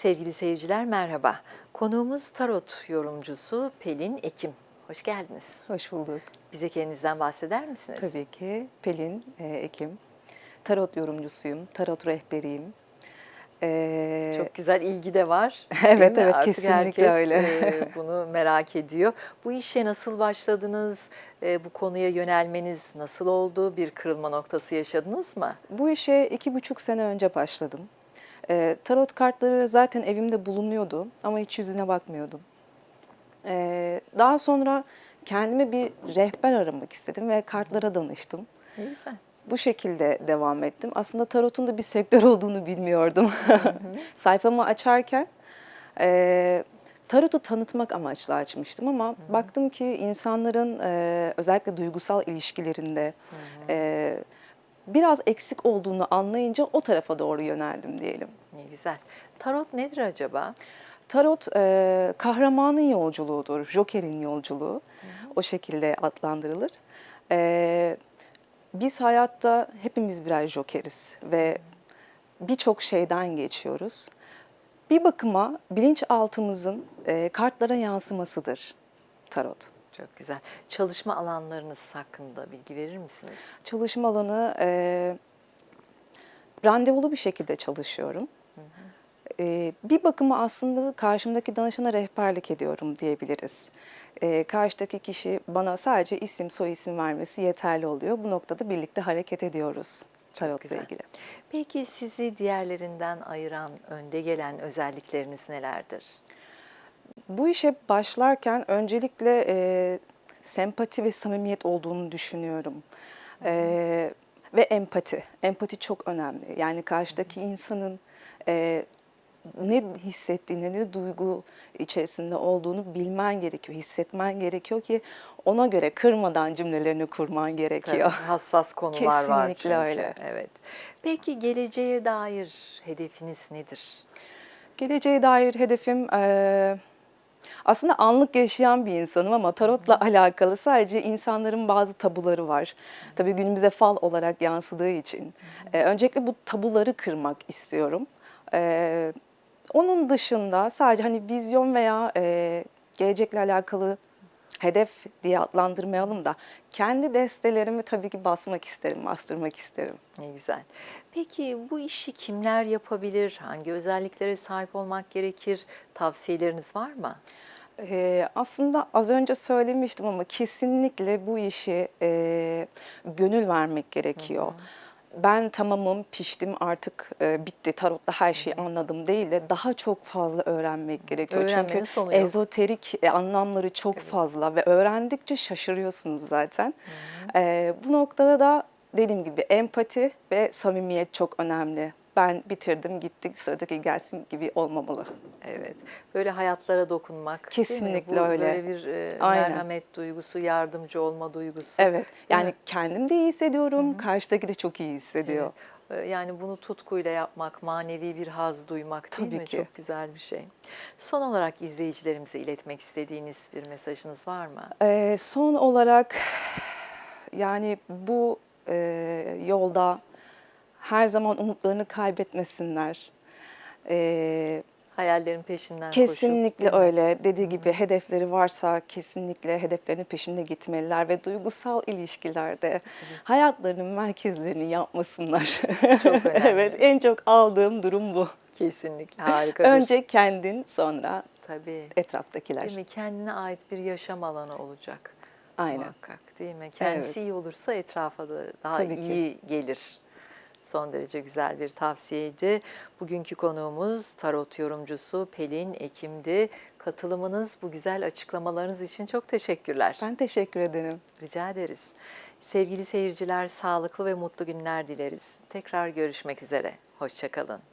Sevgili seyirciler merhaba. Konuğumuz tarot yorumcusu Pelin Ekim. Hoş geldiniz. Hoş bulduk. Bize kendinizden bahseder misiniz? Tabii ki Pelin e, Ekim. Tarot yorumcusuyum, tarot rehberiyim. E, Çok güzel ilgi de var. Evet, evet, Artık kesinlikle herkes, öyle. e, bunu merak ediyor. Bu işe nasıl başladınız? E, bu konuya yönelmeniz nasıl oldu? Bir kırılma noktası yaşadınız mı? Bu işe iki buçuk sene önce başladım. E, tarot kartları zaten evimde bulunuyordu ama hiç yüzüne bakmıyordum. E, daha sonra kendime bir rehber aramak istedim ve kartlara danıştım. Ne güzel. Bu şekilde devam ettim. Aslında tarotun da bir sektör olduğunu bilmiyordum. Sayfamı açarken e, tarotu tanıtmak amaçlı açmıştım ama baktım ki insanların e, özellikle duygusal ilişkilerinde e, biraz eksik olduğunu anlayınca o tarafa doğru yöneldim diyelim. Ne güzel. Tarot nedir acaba? Tarot e, kahramanın yolculuğudur, Joker'in yolculuğu. O şekilde adlandırılır. E, biz hayatta hepimiz birer Joker'iz ve birçok şeyden geçiyoruz. Bir bakıma bilinçaltımızın e, kartlara yansımasıdır tarot. Çok güzel. Çalışma alanlarınız hakkında bilgi verir misiniz? Çalışma alanı e, randevulu bir şekilde çalışıyorum. E, bir bakıma aslında karşımdaki danışana rehberlik ediyorum diyebiliriz. E, karşıdaki kişi bana sadece isim soy isim vermesi yeterli oluyor. Bu noktada birlikte hareket ediyoruz tarotla güzel. ilgili. Peki sizi diğerlerinden ayıran, önde gelen özellikleriniz nelerdir? Bu işe başlarken öncelikle e, sempati ve samimiyet olduğunu düşünüyorum. E, ve empati. Empati çok önemli. Yani karşıdaki insanın e, ne hissettiğini, ne duygu içerisinde olduğunu bilmen gerekiyor, hissetmen gerekiyor ki ona göre kırmadan cümlelerini kurman Tabii, gerekiyor. hassas konular var çünkü. Kesinlikle öyle. Evet. Peki geleceğe dair hedefiniz nedir? Geleceğe dair hedefim eee, aslında anlık yaşayan bir insanım ama tarotla alakalı sadece insanların bazı tabuları var. Tabii günümüze fal olarak yansıdığı için. Eee, öncelikle bu tabuları kırmak istiyorum. Eee, onun dışında sadece hani vizyon veya eee, gelecekle alakalı hedef diye adlandırmayalım da kendi destelerimi tabii ki basmak isterim, bastırmak isterim. Ne güzel. Peki bu işi kimler yapabilir? Hangi özelliklere sahip olmak gerekir? Tavsiyeleriniz var mı? Ee, aslında az önce söylemiştim ama kesinlikle bu işi e, gönül vermek gerekiyor. Ben tamamım, piştim artık e, bitti, tarotla her şeyi anladım değil de daha çok fazla öğrenmek gerekiyor. Öğrenmenin Çünkü ezoterik e, anlamları çok fazla ve öğrendikçe şaşırıyorsunuz zaten. E, bu noktada da dediğim gibi empati ve samimiyet çok önemli. Ben bitirdim, gittik, sıradaki gelsin gibi olmamalı. Evet. Böyle hayatlara dokunmak. Kesinlikle Bu öyle. Böyle bir e, Aynen. merhamet duygusu, yardımcı olma duygusu. Evet. Yani mi? kendim de iyi hissediyorum, karşıdaki de çok iyi hissediyor. Evet. E, Yani bunu tutkuyla yapmak, manevi bir haz duymak değil Tabii mi? ki. Çok güzel bir şey. Son olarak izleyicilerimize iletmek istediğiniz bir mesajınız var mı? Ee, son olarak yani bu e, yolda her zaman umutlarını kaybetmesinler. Ee, Hayallerin peşinden kesinlikle koşup. öyle. Dediği gibi hedefleri varsa kesinlikle hedeflerinin peşinde gitmeliler ve duygusal ilişkilerde hayatlarının merkezlerini yapmasınlar. Çok önemli. evet, en çok aldığım durum bu. Kesinlikle harika Önce kendin, sonra Tabii. etraftakiler. Değil mi? Kendine ait bir yaşam alanı olacak. Aynen. Muhakkak değil mi? Kendisi iyi olursa etrafa da daha Tabii ki. iyi gelir. Son derece güzel bir tavsiyeydi. Bugünkü konuğumuz tarot yorumcusu Pelin Ekim'di. Katılımınız, bu güzel açıklamalarınız için çok teşekkürler. Ben teşekkür ederim. Rica ederiz. Sevgili seyirciler, sağlıklı ve mutlu günler dileriz. Tekrar görüşmek üzere. Hoşçakalın.